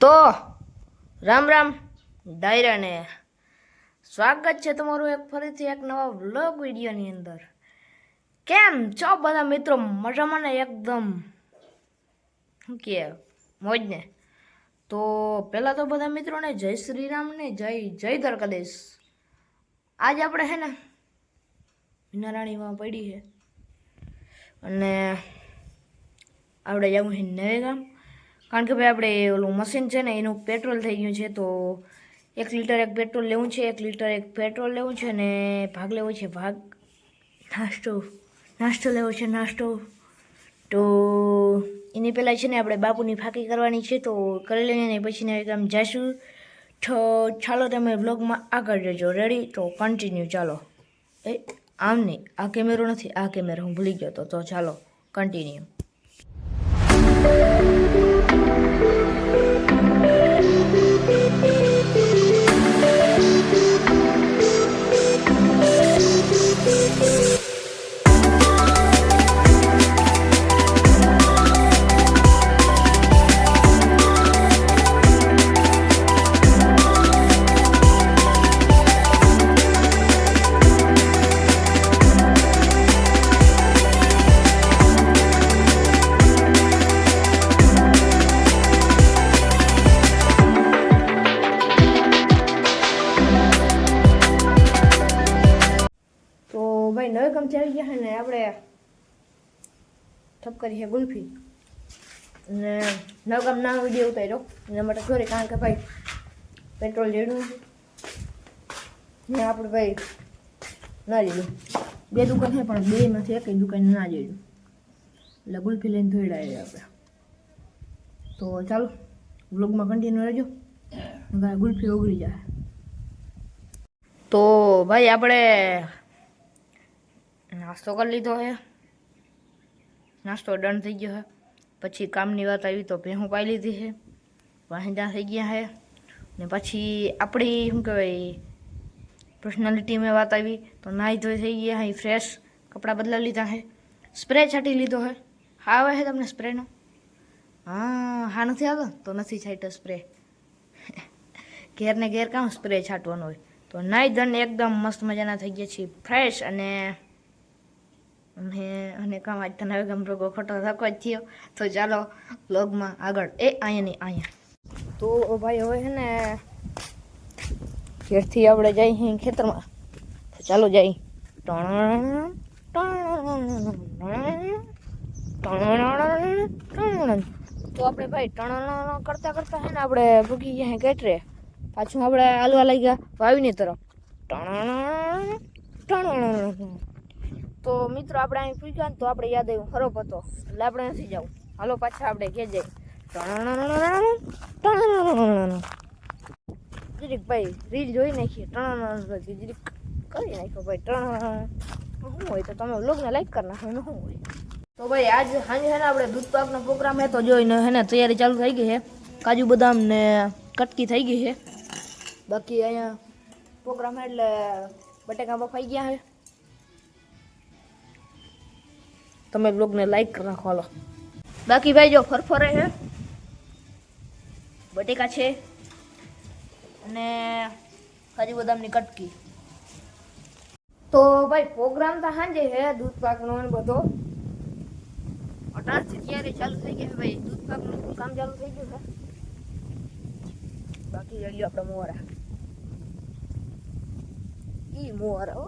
તો રામ રામ, ડાયરાને સ્વાગત છે તમારું એક ફરીથી એક નવા વ્લોગ વિડીયોની અંદર. કેમ છો બધા મિત્રો? મજામાં ને એકદમ? શું કે મોજને તો પહેલાં તો બધા મિત્રોને જય શ્રી રામ ને જય જય દ્વારકાધીશ. આજે આપણે હે ને નારાયણીમાં પડી છે. અને આપણે જવું છે નવે ગામ. કારણ કે ભાઈ, આપણે ઓલું મશીન છે ને, એનું પેટ્રોલ થઈ ગયું છે, તો એક લીટર એક પેટ્રોલ લેવું છે, એક લીટર એક પેટ્રોલ લેવું છે ને ભાગ લેવો છે, ભાગ. નાસ્તો નાસ્તો લેવો છે, નાસ્તો. તો એની પહેલાં છે ને, આપણે બાપુની ફાંકી કરવાની છે, તો કરી લઈએ ને, પછી ને કામ જઈશું તો ચાલો તમે બ્લોગમાં આગળ જજો. રેડી તો કન્ટિન્યુ ચાલો. એ, આમ નહીં, આ કેમેરો નથી, આ કેમેરો હું ભૂલી ગયો તો ચાલો કન્ટિન્યુ ભાઈ નવે કામ ચાલી ગયા ને આપણે ઠપ કરી છે ગુલ્ફી. ને નવ કામ ના વીડિયો ઉતાર્યો. એના માટે ઘરે કારણ કે ભાઈ પેટ્રોલ જેડું ને આપણે ભાઈ ના લીધું. બે દુકાન છે, પણ બેમાંથી એક દુકાન ના જેડું એટલે ગુલ્ફી લઈને ધોઈડા આપણે. તો ચાલો, વ્લોગમાં કન્ટિન્યુ રહેજો. ગુલ્ફી ઓગળી જાય તો ભાઈ આપણે નાસ્તો કરી લીધો છે નાસ્તો ડન થઈ ગયો છે પછી કામની વાત આવી તો ભેહું પાઈ લીધી છે વાંધા થઈ ગયા છે ને પછી આપણી, શું કહેવાય પર્સનાલિટીમાં વાત આવી તો નાહી ધોઈ થઈ ગયા અહીં ફ્રેશ કપડાં બદલાવી લીધા છે સ્પ્રે છાંટી લીધો છે હા. આવે છે તમને સ્પ્રેનો હા હા નથી આવતો તો નથી છાંટ્યો સ્પ્રે ઘેરને ઘેર કામ સ્પ્રે છાંટવાનો હોય. તો નાઈ ધન એકદમ મસ્ત મજાના થઈ ગયા છીએ. ફ્રેશ અને અને અને કામ આજ તને હવે ગમ રોગો ખોટો ધક્કો જ થયો. તો ચાલો વ્લોગમાં આગળ. એ અહીંયા નહીં, અહીંયા. તો ભાઈ હવે છે ને, ઘેરથી આપણે જઈ અહીં ખેતરમાં. તો ચાલો જઈ. તો આપણે ભાઈ ટણ કરતા કરતા છે ને આપણે ભૂગી ગયા હે કેટરે પાછું આપણે હાલવા લાગી ગયા વાવીની તરફ. તો મિત્રો, આપણે અહીં પૂછ્યા ને તો આપણે યાદ આવ્યું ખરો હતો. એટલે આપણે નથી જવું હાલો, પાછા આપણે કે જઈએ. જરીક ભાઈ રીલ જોઈ નાખીએ. ત્રણ જરીક કરી નાખ્યો ભાઈ. ત્રણ શું હોય તો તમે લોગને લાઈક કરી નાખો, એનું શું હોય? તો ભાઈ, આજ સાંજે છે ને આપણે દૂધ પાકનો પ્રોગ્રામ હે, તો જોઈને હે ને તૈયારી ચાલુ થઈ ગઈ છે કાજુ બદામ ને કટકી થઈ ગઈ છે બાકી અહીંયા પ્રોગ્રામ હે એટલે બટેકા બફાઈ ગયા છે તમે બ્લોગને લાઈક કરી હાલો બાકી ભાઈ જો ફરફરે છે બટેકા છે અને કાજુ બદામની કટકી. તો ભાઈ પ્રોગ્રામ તો સાંજે છે દૂધ પાકનો બધો. અઢારથી ત્યારે ચાલુ થઈ છે ભાઈ. દૂધ પાકનું કામ ચાલુ થઈ ગયું છે? બાકી ગયો આપણે મોરા ઈ મોરા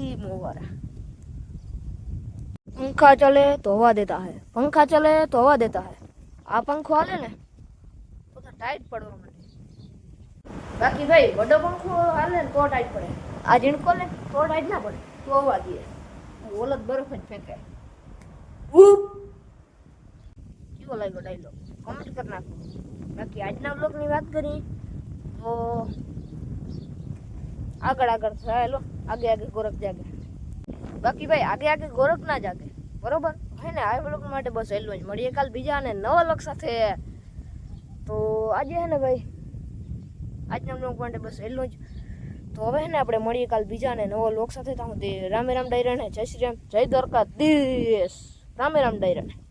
ઈ મોરા पंखा चले तो हवा देता है पंखा चले तो हवा देता है આ પંખો હાલે ને તો તો ટાઈટ પડવા માંડે બાકી ભાઈ વડો પંખો હાલે ને તો ટાઈટ પડે આ ઝીણકો ને તો ટાઈટ ના પડે તો હવા દે ઓલત બરફ જ ફેંકે ઉપ કેવો લાગ્યો ડાયલોગ કમેન્ટ કરી નાખો બાકી આજના બ્લોગની વાત કરી તો આગળ આગળ ચાલો આગે આગે ગોરખ જાગે બાકી ભાઈ, આગે આગે ગોરખ ના જાગે. બરોબર? હે ને, આ વ્લોગ માટે બસ એટલું જ. મળીએ કાલ બીજા અને નવા લોક સાથે. તો આજે હે ને ભાઈ, આજના બ્લોગ માટે બસ એટલું જ. તો હવે હે ને આપણે મળીએ કાલ બીજા અને નવા લોક સાથે. તો રામે રામ ડાયરા ને જય શ્રી રામ, જય દ્વારકા દેશ રામે રામ ડાયરા